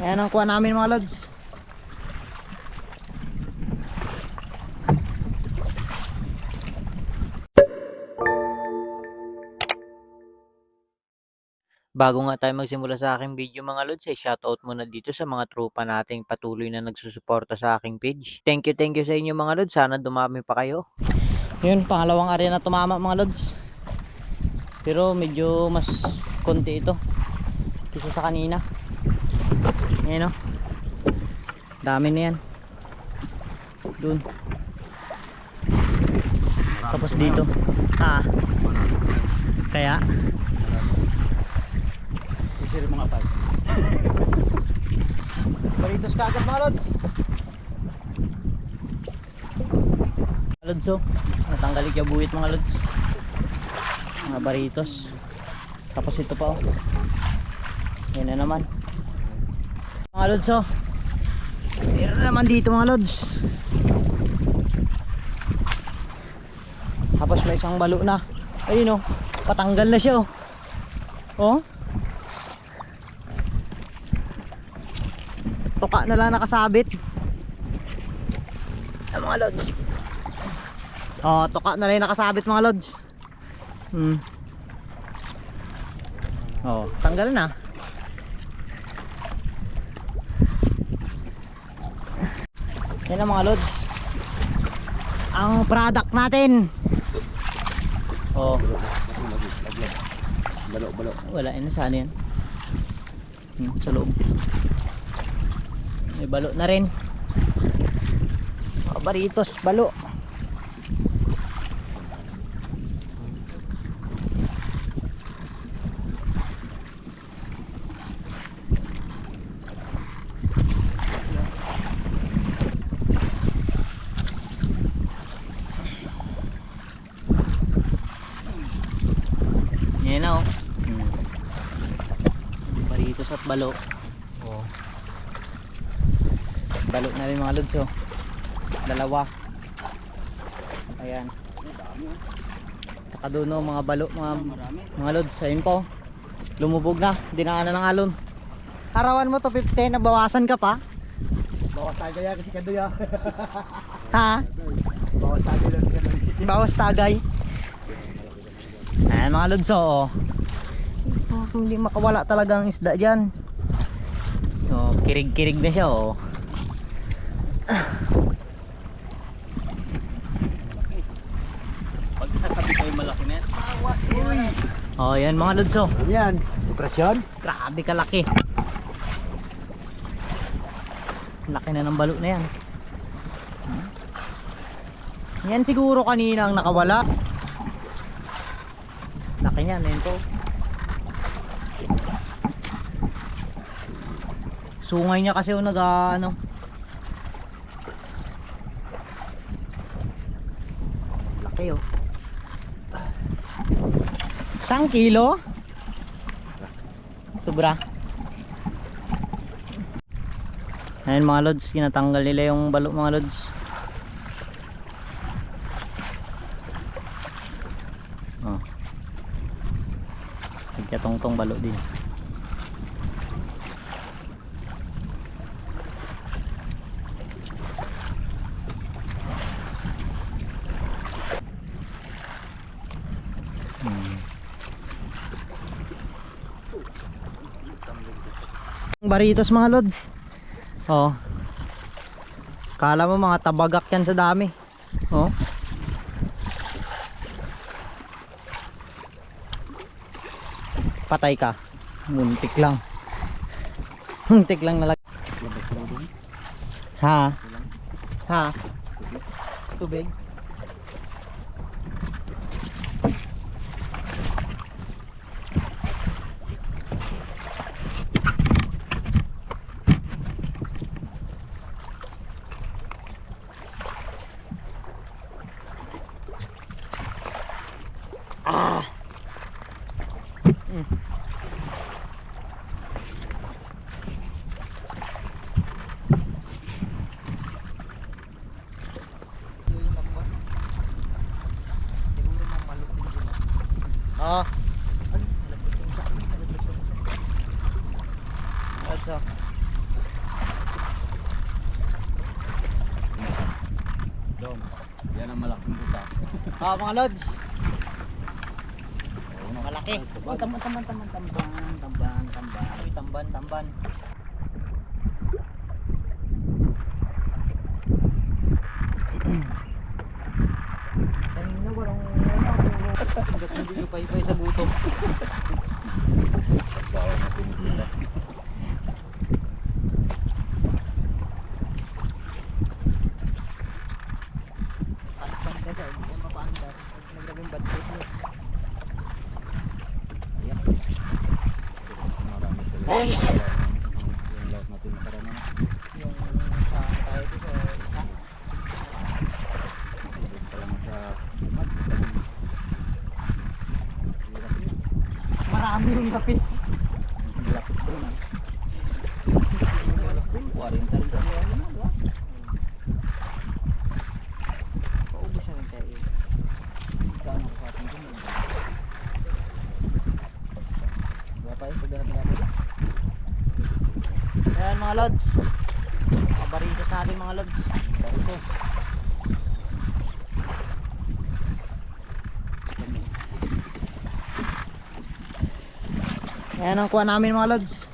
Ayan ang kuha namin mga lods. Bago nga tayo magsimula sa aking video mga lods, ay shoutout muna dito sa mga tropa nating patuloy na nagsusuporta sa aking page. Thank you, thank you sa inyo mga lods. Sana dumami pa kayo. Yun, pangalawang area na tumama mga lods. Pero medyo mas konti ito kaysa sa kanina. Ayan o. Dami na yan. Doon. Tapos dito. Ah. Kaya. Isir mga pag. Baritos ka agad mga lods. Mga lods oh. Natanggalig yung buhit mga lods. Mga baritos. Tapos ito pa oh. Yan na naman. Mga lods oh. Meron naman dito mga lods. Tapos may isang balo na. Ayun oh. Patanggal na siya oh. Oh. Tuka na lang nakasabit. Ay, mga lods. Oh, tuka na lang nakasabit mga lods. Hmm. Oh, tanggal na. Yan ang mga lods. Ang product natin. Oh, Balo, balo. wala yun saan yan. Hmm, sa loob. May balo na rin. Mga baritos, balo. Yan na oh. Hmm. Baritos at balo. Oh. Balo na rin mga lods oh. Dalawa. Ayan. Saka doon oh, mga balo, mga, mga lods. Ayun po. Lumubog na. Dinaanan ng alon. Arawan mo to 15, nabawasan ka pa. Bawas tayo kaya kasi kado ya. Ha? Bawas tayo lang. Bawas tagay. Ayan mga lods oh. Oh, Hindi makawala talaga ang isda dyan. Oh, kirig-kirig na siya oh. Pag nakabi kayo malaki na yan. Awas yan. Oh, yan mga lods oh. Ano yan? Depresyon? Grabe kalaki. Laki na ng balo na yan. Yan siguro kanina ang nakawala. Laki niyan, yan po. Sungay niya kasi yung nag ano. Laki oh. Isang kilo? Sobra. Ayan mga lods, kinatanggal nila yung balo mga lods. Oh. Nagkatong tong balo din. Hmm. Baritos mga lods. Oh. Kala mo mga tabagak yan sa dami. Oh. Patay ka. Muntik lang. Muntik lang nalag. Ha? Ha? Tubig. isa. Dom. Yan ang malaking butas. ah, mga lods. Malaki. Oh, tamban, tamban, tamban, tamban, tamban, tamban. Ay, tamban, tamban. Kanina walang Hanggat hindi pa iba sa buto. Bawal na tinitira. Yung lahat natin nakarana na. Yung sa tayo dito lang yun. marami yung lapis. Doon. ah. Ang 40 rin kami na, diba? Paubos na rin tayo. Ko pa yun? Pagdating Ayan mga lods. Kabarito sa atin mga lods. Barito. Ayan ang kuha namin mga lods.